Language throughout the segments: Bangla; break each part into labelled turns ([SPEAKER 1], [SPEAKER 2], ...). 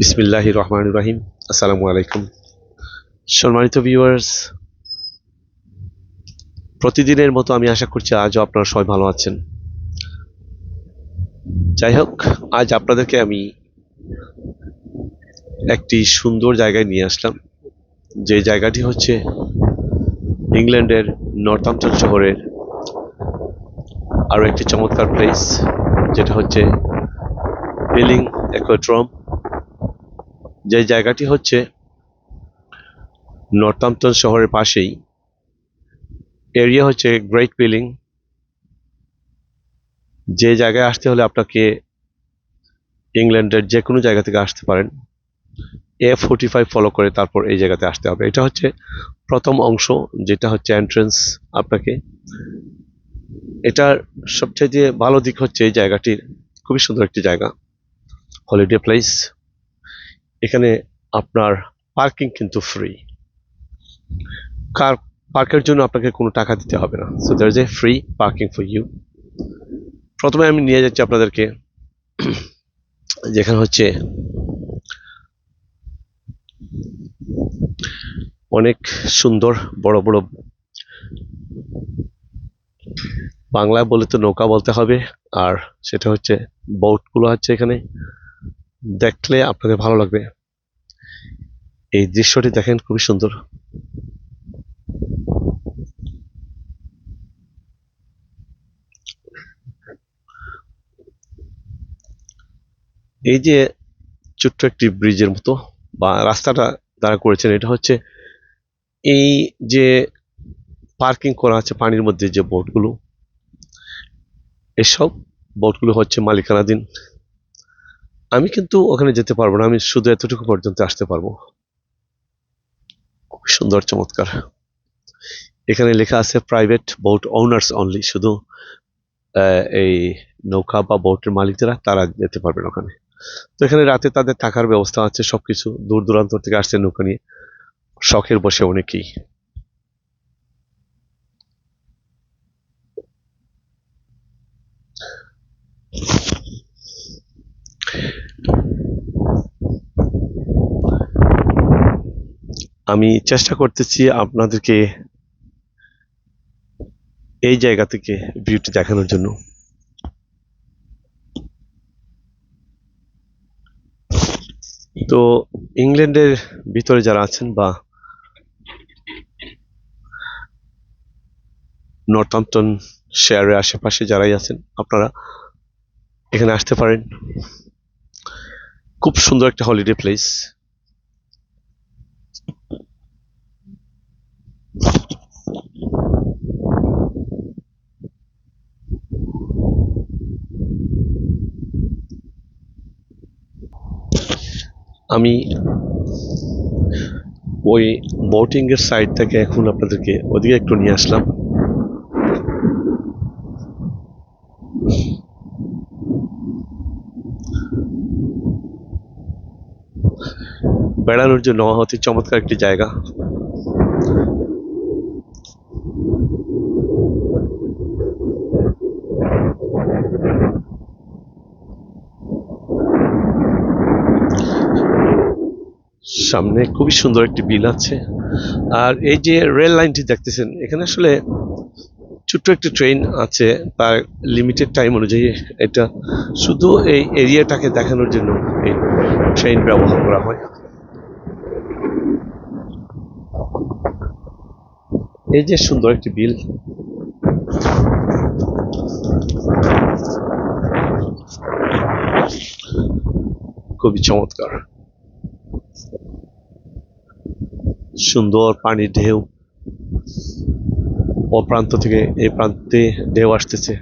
[SPEAKER 1] বিসমিল্লাহ রহমান রাহিম। আসসালামু আলাইকুম। সম্মানিত ভিউয়ার্স প্রতিদিনের মতো আমি আশা করছি আজও আপনারা সবাই ভালো আছেন। যাই হোক, আজ আপনাদেরকে আমি একটি সুন্দর জায়গায় নিয়ে আসলাম। যে জায়গাটি হচ্ছে ইংল্যান্ডের নর্থাম্পটন শহরের আরও একটি চমৎকার প্লেস যেটা হচ্ছে বিলিং অ্যাকোয়াট্রম যে জায়গাটি হচ্ছে নর্থাম্পটন শহরের পাশেই এরিয়া হচ্ছে গ্রেট বিলিং যে জায়গায় আসতে হলে আপনাকে ইংল্যান্ডের যে কোনো জায়গা থেকে আসতে পারেন। এ ফোর্টি ফাইভ ফলো করে তারপর এই জায়গাতে আসতে হবে। এটা হচ্ছে প্রথম অংশ, যেটা হচ্ছে এন্ট্রেন্স আপনাকে। এটার সবচেয়ে ভালো দিক হচ্ছে এই জায়গাটির, খুবই সুন্দর একটি জায়গা। হলিডে প্লেস এখানে আপনার পার্কিং কিন্তু ফ্রি। কার, পার্কের জন্য আপনাকে কোনো টাকা দিতে হবে না। So there is a free parking for you প্রথমে আমি নিয়ে যাচ্ছি আপনাদেরকে, যেখানে হচ্ছে অনেক সুন্দর বড় বড় বাংলায় বলে তো নৌকা বলতে হবে, আর সেটা হচ্ছে বোটগুলো আছে এখানে। দেখলে আপনাদের ভালো লাগবে। এই দৃশ্যটি দেখেন, খুবই সুন্দর। এই যে ছোট্ট একটি ব্রিজের মতো বা রাস্তাটা দ্বারা করেছেন, এটা হচ্ছে এই যে পার্কিং করা আছে পানির মধ্যে যে বোটগুলো, এসব বোটগুলো হচ্ছে মালিকানাধীন। আমি কিন্তু ওখানে যেতে পারব না, আমি শুধু এতটুকু পর্যন্ত আসতে পারব। খুব সুন্দর, চমৎকার। এখানে লেখা আছে প্রাইভেট বোট ওনার্স অনলি শুধু এই নৌকা বা বোটের মালিকরা তারা যেতে পারবেন ওখানে। তো এখানে রাতে তাদের থাকার ব্যবস্থা আছে, সবকিছু দূর দূরান্ত থেকে আসছে নৌকা নিয়ে। শখের বসে অনেকেই। আমি চেষ্টা করতেছি আপনাদেরকে এই জায়গা থেকে ভিউটি দেখানোর জন্য। তো ইংল্যান্ডের ভিতরে যারা আছেন বা নর্থাম্পটন শেয়ারের আশেপাশে যারাই আছেন, আপনারা এখানে আসতে পারেন। খুব সুন্দর একটা হলিডে প্লেস আমি ওই বোটিংয়ের সাইড থেকে এখন আপনাদেরকে ওদিকে একটু নিয়ে আসলাম। বেড়ানোর জন্য হচ্ছে চমৎকার একটি জায়গা। সামনে খুবই সুন্দর একটি বিল আছে। আর এই যে রেল লাইনটি দেখতেছেন, এখানে আসলে ছোট্ট একটি ট্রেন আছে তার লিমিটেড টাইম অনুযায়ী এটা শুধু এই এরিয়াটাকে দেখানোর জন্য এই ট্রেন ব্যবহার করা হয়। এই যে সুন্দর একটি বিল। খুবই চমৎকার। সুন্দর পানির ঢেউ। ও প্রান্ত থেকে এই প্রান্তে ঢেউ আসতেছে।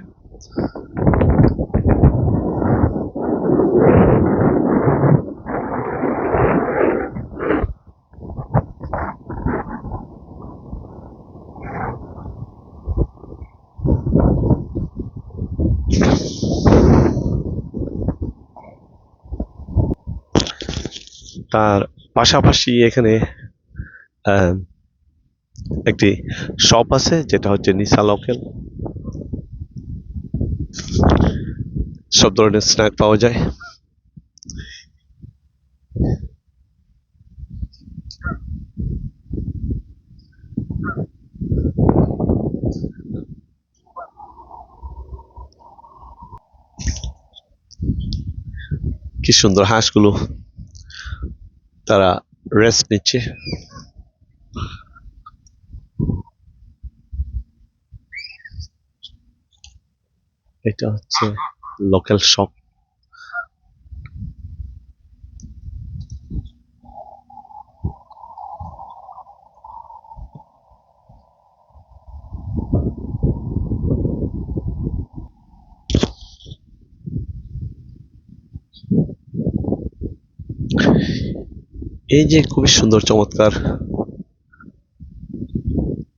[SPEAKER 1] তার পাশাপাশি এখানে একটি শপ আছে, যেটা হচ্ছে নিসা লোকেল সব ধরনের স্ন্যাক পাওয়া যায়। কি সুন্দর হাঁসগুলো তারা রেস্ট নিচ্ছে। এটা হচ্ছে লোকাল শপ এই যে খুবই সুন্দর চমৎকার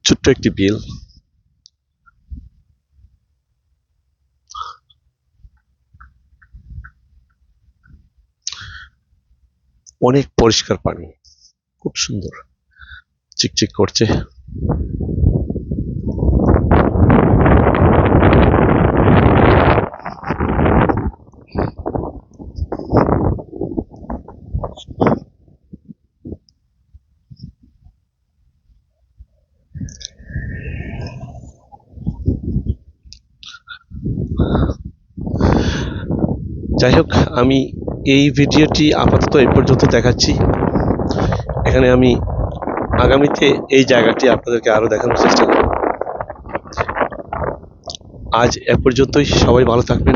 [SPEAKER 1] ছোট্ট একটি বিল। অনেক পরিষ্কার পানি। খুব সুন্দর। চিকচিক করছে। যাই হোক আমি এই ভিডিওটি আপাতত এই পর্যন্ত দেখাচ্ছি। এখানে আমি আগামীতে এই জায়গাটি আপনাদেরকে আরও দেখানোর চেষ্টা করব। আজ এ পর্যন্তই, সবাই ভালো থাকবেন।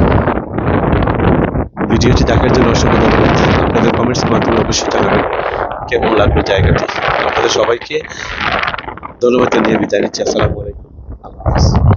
[SPEAKER 1] ভিডিওটি দেখার জন্য অসংখ্য ধন্যবাদ। আপনাদের কমেন্টস মাধ্যমে অবশ্যই জানাবেন কেমন লাগবে জায়গাটি। আপনাদের সবাইকে ধন্যবাদ জানিয়ে বিদায় নিচ্ছি। আসসালামু আলাইকুম। আল্লাহ